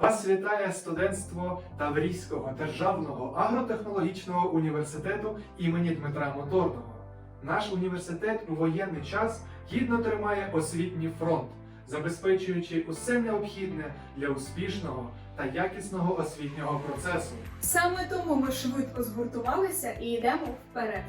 Вас вітає студентство Таврійського державного агротехнологічного університету імені Дмитра Моторного. Наш університет у воєнний час гідно тримає освітній фронт, забезпечуючи усе необхідне для успішного та якісного освітнього процесу. Саме тому ми швидко згуртувалися і йдемо вперед.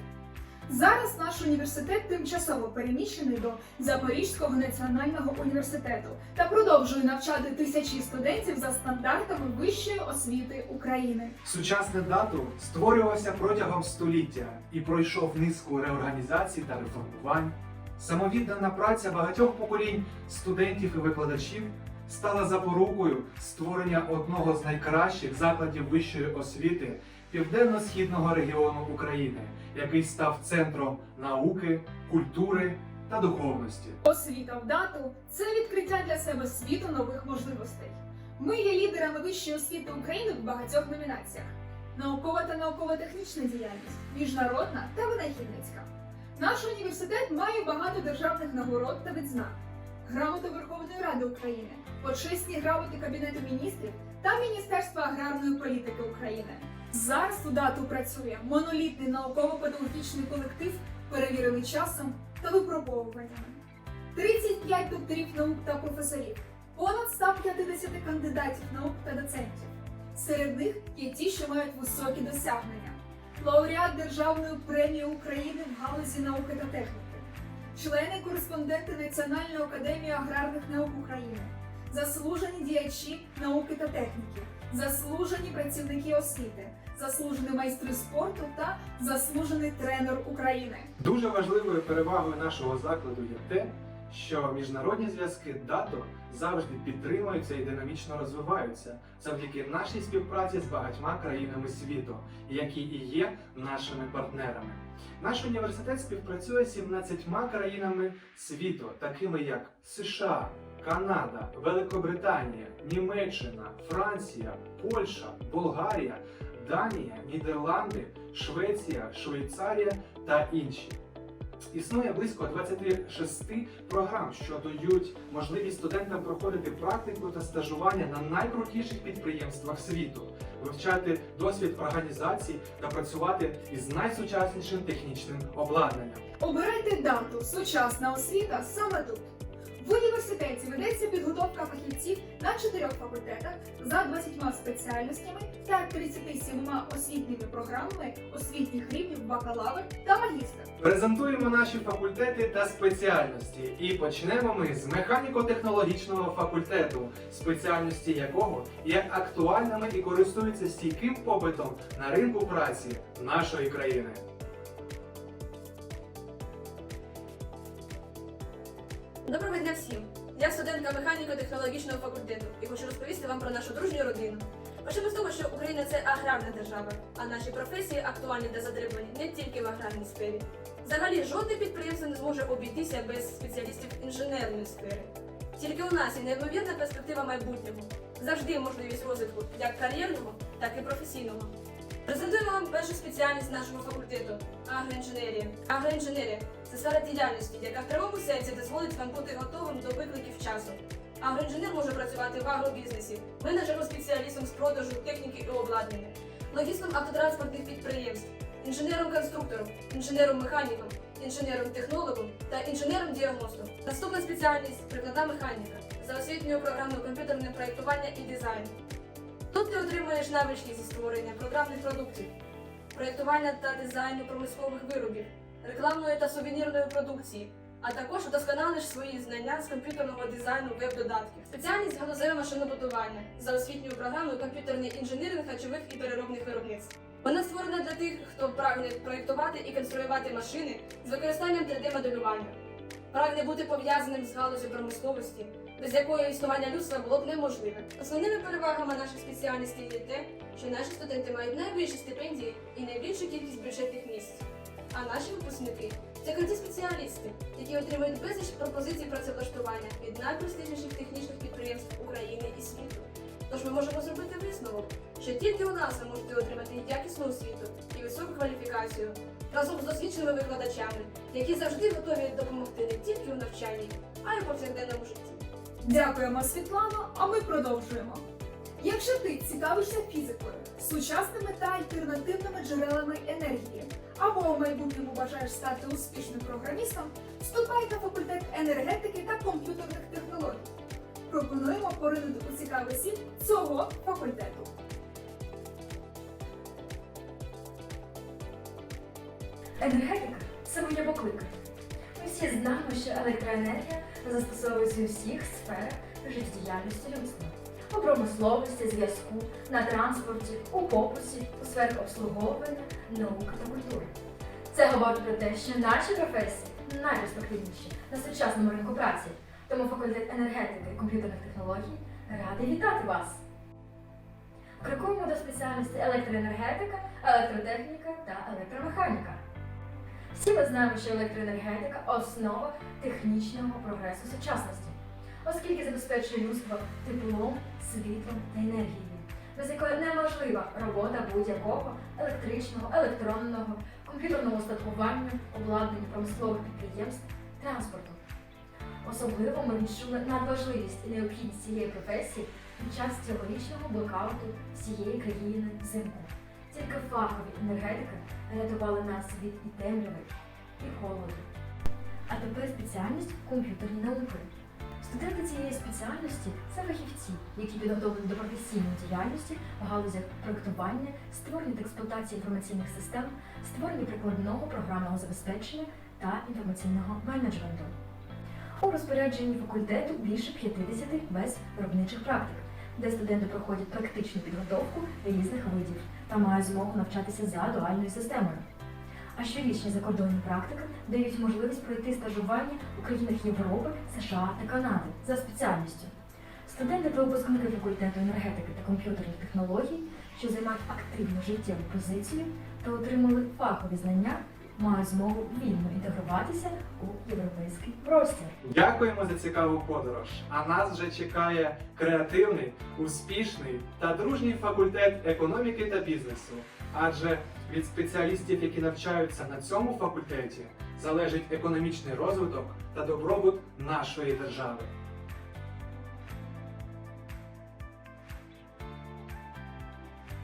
Зараз наш університет тимчасово переміщений до Запорізького національного університету та продовжує навчати тисячі студентів за стандартами вищої освіти України. Сучасний дату створювався протягом століття і пройшов низку реорганізацій та реформувань. Самовіддана праця багатьох поколінь студентів і викладачів стала запорукою створення одного з найкращих закладів вищої освіти південно-східного регіону України, який став центром науки, культури та духовності. Освіта в дату це відкриття для себе світу нових можливостей. Ми є лідерами вищої освіти України в багатьох номінаціях: наукова та науково-технічна діяльність, міжнародна та винахідницька. Наш університет має багато державних нагород та відзнак, грамоту Верховної Ради України, почесні грамоти Кабінету міністрів Міністерства аграрної політики України. Зараз у дату працює монолітний науково-педагогічний колектив, перевірений часом та випробовуваннями. 35 докторів наук та професорів, понад 150 кандидатів наук та доцентів. Серед них є ті, що мають високі досягнення, лауреат Державної премії України в галузі науки та техніки, члени кореспонденти Національної академії аграрних наук України, заслужені діячі науки та техніки, заслужені працівники освіти, заслужені майстри спорту та заслужений тренер України. Дуже важливою перевагою нашого закладу є те, що міжнародні зв'язки дато завжди підтримуються і динамічно розвиваються завдяки нашій співпраці з багатьма країнами світу, які і є нашими партнерами. Наш університет співпрацює з 17 країнами світу, такими як США, Канада, Великобританія, Німеччина, Франція, Польща, Болгарія, Данія, Нідерланди, Швеція, Швейцарія та інші. Існує близько 26 програм, що дають можливість студентам проходити практику та стажування на найкрутіших підприємствах світу, вивчати досвід організацій та працювати із найсучаснішим технічним обладнанням. Обирайте дату сучасна освіта саме тут. В університеті ведеться підготовка фахівців на чотирьох факультетах за 20 спеціальностями та 37 освітніми програмами освітніх рівнів бакалавр та магістр. Презентуємо наші факультети та спеціальності. І почнемо ми з механіко-технологічного факультету, спеціальності якого є актуальними і користуються стійким попитом на ринку праці нашої країни. Доброго дня всім! Я студентка механіко-технологічного факультету і хочу розповісти вам про нашу дружню родину. Почнемо з того, що Україна це аграрна держава, а наші професії актуальні та затребувані не тільки в аграрній сфері. Взагалі, жодне підприємство не зможе обійтися без спеціалістів інженерної сфери. Тільки у нас є неймовірна перспектива майбутнього, завжди можливість розвитку як кар'єрного, так і професійного. Презентуємо вам першу спеціальність нашого факультету агроінженерія. Агроінженерія це сфера діяльності, яка в правому сенсі дозволить вам бути готовим до викликів часу. Агроінженер може працювати в агробізнесі, менеджером спеціалістом з продажу техніки і обладнання, логістом автотранспортних підприємств, інженером-конструктором, інженером-механіком, інженером-технологом та інженером-діагностом. Наступна спеціальність прикладна механіка за освітньою програмою комп'ютерне проєктування і дизайн. Тут ти отримуєш навички зі створення програмних продуктів, проєктування та дизайну промислових виробів, рекламної та сувенірної продукції, а також удосконалиш свої знання з комп'ютерного дизайну веб-додатків. Спеціальність галузеве машинобудування за освітньою програмою комп'ютерний інженеринг харчових і переробних виробництв. Вона створена для тих, хто прагне проєктувати і конструювати машини з використанням 3D-моделювання, прагне бути пов'язаним з галузю промисловості, без якої існування людства було б неможливе. Основними перевагами нашої спеціальності є те, що наші студенти мають найвищі стипендії і найбільшу кількість бюджетних місць. А наші випускники це круті спеціалісти, які отримують безліч пропозицій працевлаштування від найпрестижніших технічних підприємств України і світу. Тож ми можемо зробити висновок, що тільки у нас ви можете отримати якісну освіту і високу кваліфікацію разом з досвідченими викладачами, які завжди готові допомогти не тільки у навчанні, а й у повсякденному житті. Дякуємо, Світлано, а ми продовжуємо. Якщо ти цікавишся фізикою, сучасними та альтернативними джерелами енергії, або у майбутньому бажаєш стати успішним програмістом, вступай на факультет енергетики та комп'ютерних технологій. Пропонуємо поринути у цікавий світ цього факультету. Енергетика це моє покликання. Ми всі знаємо, що електроенергія застосовується у всіх сферах життєдіяльності людства. У промисловості, зв'язку, на транспорті, у побуті, у сферах обслуговування, науки та культури. Це говорить про те, що наші професії найперспективніші на сучасному ринку праці. Тому факультет енергетики і комп'ютерних технологій радий вітати вас! Крокуємо до спеціальності електроенергетика, електротехніка та електромеханіка. Всі ми знаємо, що електроенергетика основа технічного прогресу сучасності, оскільки забезпечує людство теплом, світлом та енергією, без якої неможлива робота будь-якого електричного, електронного, комп'ютерного устаткування, обладнання промислових підприємств, транспорту. Особливо ми відчули надважливість і необхідність цієї професії під час цьогорічного блокауту всієї країни взимку. Тільки фахові енергетики рятували нас від і темряви, і холоду. А тепер спеціальність комп'ютерні науки. Студенти цієї спеціальності це фахівці, які підготовлені до професійної діяльності в галузях проєктування, створення та експлуатації інформаційних систем, створення прикладного програмного забезпечення та інформаційного менеджменту. У розпорядженні факультету більше 50 без виробничих практик, де студенти проходять практичну підготовку різних видів та мають змогу навчатися за дуальною системою. А щорічні закордонні практики дають можливість пройти стажування у країнах Європи, США та Канади за спеціальністю. Студенти та випускники факультету енергетики та комп'ютерних технологій, що займають активну життєву позицію та отримали фахові знання, мають змогу вільно інтегруватися у європейський простір. Дякуємо за цікаву подорож. А нас вже чекає креативний, успішний та дружній факультет економіки та бізнесу. Адже від спеціалістів, які навчаються на цьому факультеті, залежить економічний розвиток та добробут нашої держави.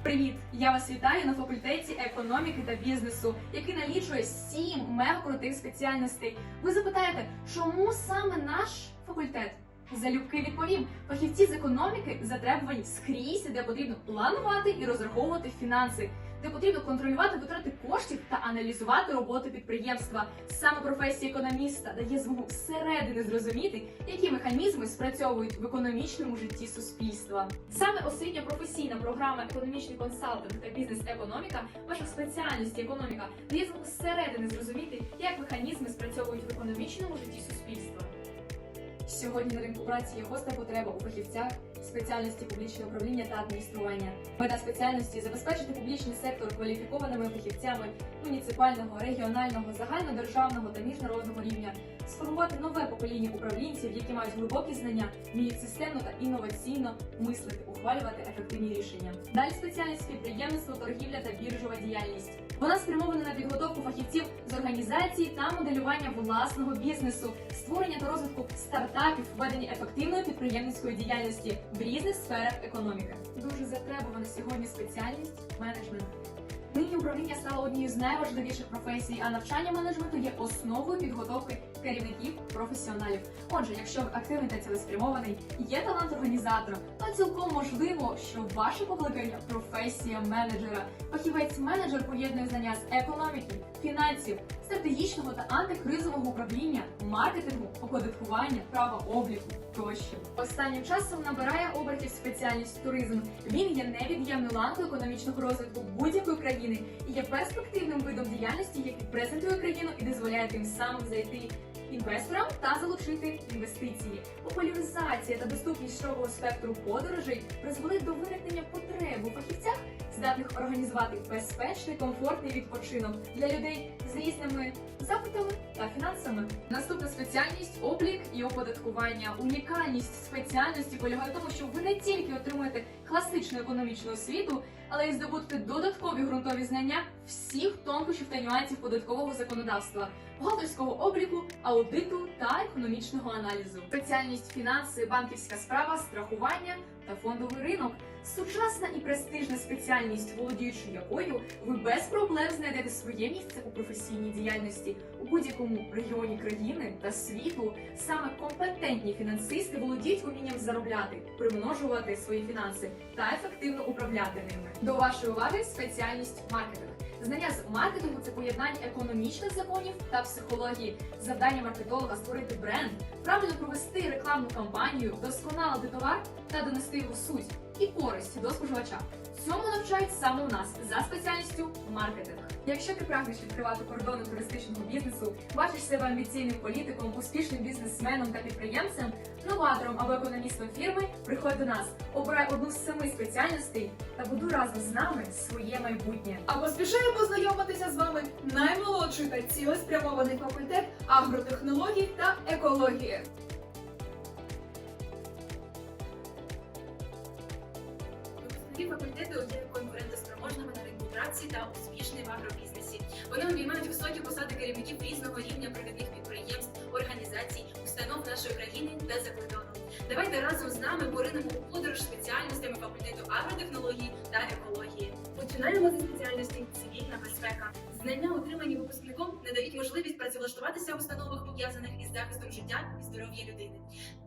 Привіт! Я вас вітаю на факультеті економіки та бізнесу, який налічує сім мега крутих спеціальностей. Ви запитаєте, чому саме наш факультет? Залюбки відповім, фахівці з економіки затребувані скрізь, де потрібно планувати і розраховувати фінанси, де потрібно контролювати витрати коштів та аналізувати роботу підприємства. Саме професія економіста дає змогу зсередини зрозуміти, які механізми спрацьовують в економічному житті суспільства. Саме освітня професійна програма економічний консалтинг та бізнес-економіка ваших спеціальності економіка дає змогу зсередини зрозуміти, як механізми спрацьовують в економічному житті суспільства. Сьогодні на ринку праці є гостра потреба у фахівцях спеціальності публічного управління та адміністрування. Мета спеціальності забезпечити публічний сектор кваліфікованими фахівцями муніципального, регіонального, загальнодержавного та міжнародного рівня, сформувати нове покоління управлінців, які мають глибокі знання, вміють системно та інноваційно мислити, ухвалювати ефективні рішення. Далі спеціальність підприємництво, торгівля та біржова діяльність. Вона спрямована на підготовку фахівців з організації та моделювання власного бізнесу, створення та розвитку стартапів, ведення ефективної підприємницької діяльності в різних сферах економіки. Дуже затребувана сьогодні спеціальність менеджмент. Нині управління стало однією з найважливіших професій, а навчання менеджменту є основою підготовки керівників професіоналів. Отже, якщо ви активний та цілеспрямований, є талант організатора, то цілком можливо, що ваше покликання професія менеджера. Фахівець-менеджер поєднує знання з економіки, фінансів, стратегічного та антикризового управління, маркетингу, оподаткування, права обліку тощо. Останнім часом набирає обертів спеціальність туризм. Він є невід'ємною ланкою економічного розвитку будь-якої країни і є перспективним видом діяльності, який презентує країну і дозволяє тим самим зайти інвесторам та залучити інвестиції. Популяризація та доступність широкого спектру подорожей призвели до виникнення потреби у фахівцях, здатних організувати безпечний, комфортний відпочинок для людей з різними запитами та фінансами. Наступна спеціальність облік і оподаткування. Унікальність спеціальності полягає в тому, що ви не тільки отримуєте класичну економічну освіту, але й здобудете додаткові ґрунтові знання всіх тонкощів та нюансів податкового законодавства, бухгалтерського обліку, аудиту та економічного аналізу. Спеціальність фінанси, банківська справа, страхування та фондовий ринок. Сучасна і престижна спеціальність, володіючи якою ви без проблем знайдете своє місце у професійній діяльності у будь-якому регіоні країни та світу. Саме компетентні фінансисти володіють умінням заробляти, примножувати свої фінанси та ефективно управляти ними. До вашої уваги спеціальність маркетинг. Знання з маркетингу це поєднання економічних законів та психології. Завдання маркетолога створити бренд, правильно провести рекламну кампанію, досконалити товар та донести його суть і користь до споживача. Цьому навчають саме у нас за спеціальністю маркетинг. Якщо ти прагнеш відкривати кордони туристичного бізнесу, бачиш себе амбіційним політиком, успішним бізнесменом та підприємцем, новатором або економістом фірми, приходь до нас, обирай одну з семи спеціальностей та будуй разом з нами своє майбутнє. А поспішаю познайомитися з вами наймолодший та цілеспрямований факультет агротехнологій та екології. Факультету є конкурентоспроможними на ринку праці та успішні в агробізнесі. Вони обіймають високі посади керівників різного рівня провідних підприємств, організацій, установ нашої країни та за кордоном. Давайте разом з нами поринемо у подорож спеціальностями факультету агротехнології та екології. Починаємо зі спеціальності цивільна безпека. Знання, отримані випускником, надають можливість працевлаштуватися в установах, пов'язаних із захистом життя і здоров'я людини.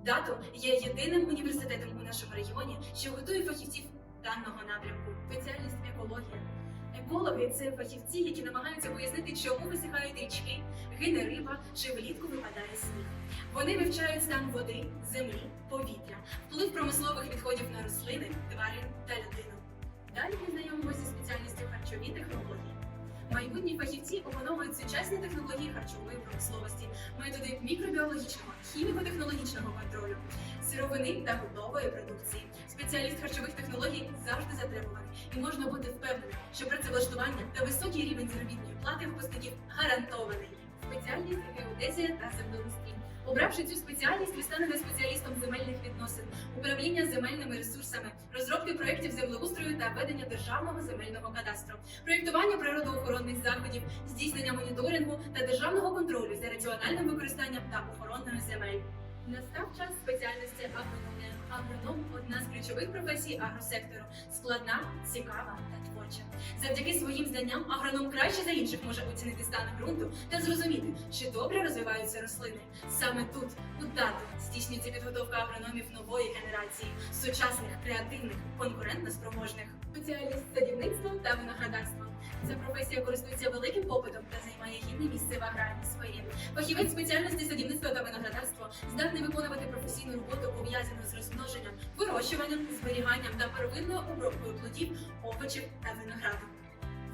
Дато є єдиним університетом у нашому регіоні, що готує фахівців даного напрямку. Екологи це фахівці, які намагаються пояснити, чому висихають річки, гине риба чи влітку випадає сніг. Вони вивчають стан води, землі, повітря, вплив промислових відходів на рослини, тварин та людину. Далі ми знайомимося зі спеціальністю харчові технології. Майбутні фахівці опановують сучасні технології харчової промисловості, методи мікробіологічного, хіміко-технологічного контролю, сировини та готової продукції. Спеціаліст харчових технологій завжди затребуваний, і можна бути впевненим, що працевлаштування та високий рівень заробітної плати випускників гарантований. Спеціальність геодезія та землеустрій. Обравши цю спеціальність, ви станете спеціалістом земельних відносин, управління земельними ресурсами, розробки проєктів землеустрою та ведення державного земельного кадастру, проєктування природоохоронних заходів, здійснення моніторингу та державного контролю за раціональним використанням та охороною земель. Настав час спеціальності агрономія. Агроном одна з ключових професій агросектору, складна, цікава та творча. Завдяки своїм знанням агроном краще за інших може оцінити стан ґрунту та зрозуміти, чи добре розвиваються рослини. Саме тут, у дату, здійснюється підготовка агрономів нової генерації, сучасних, креативних, конкурентно спроможних. Спеціаліст садівництва та виноградарства. Ця професія користується великим попитом та займає гідне місце в аграрній сфері. Фахівець спеціальності садівництва та виноградарства здатний виконувати професійну роботу, пов'язану з розмноженням, вирощуванням, зберіганням та первинною обробкою плодів, овочів та винограду.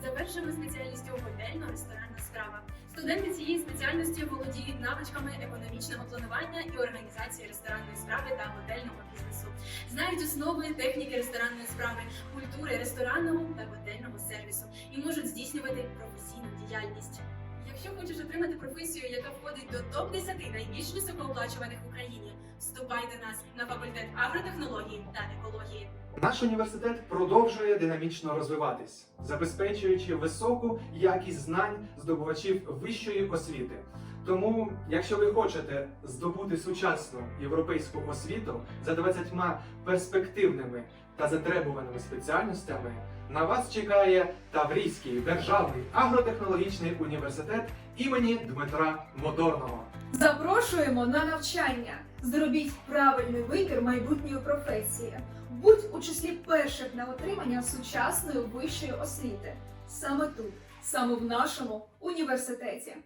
Завершимо спеціальністю готельно-ресторанна справа. Студенти цієї спеціальності володіють навичками економічного планування і організації ресторанної справи та готельного бізнесу. Знають основи техніки ресторанної справи, культури ресторанного та готельного сервісу і можуть здійснювати професійну діяльність. Якщо хочеш отримати професію, яка входить до топ 10 найбільш високооплачуваних в Україні, вступай до нас на факультет агротехнології та екології. Наш університет продовжує динамічно розвиватись, забезпечуючи високу якість знань здобувачів вищої освіти. Тому, якщо ви хочете здобути сучасну європейську освіту за 20 перспективними та затребуваними спеціальностями, на вас чекає Таврійський державний агротехнологічний університет імені Дмитра Моторного. Запрошуємо на навчання. Зробіть правильний вибір майбутньої професії. Будь у числі перших на отримання сучасної вищої освіти. Саме тут, саме в нашому університеті.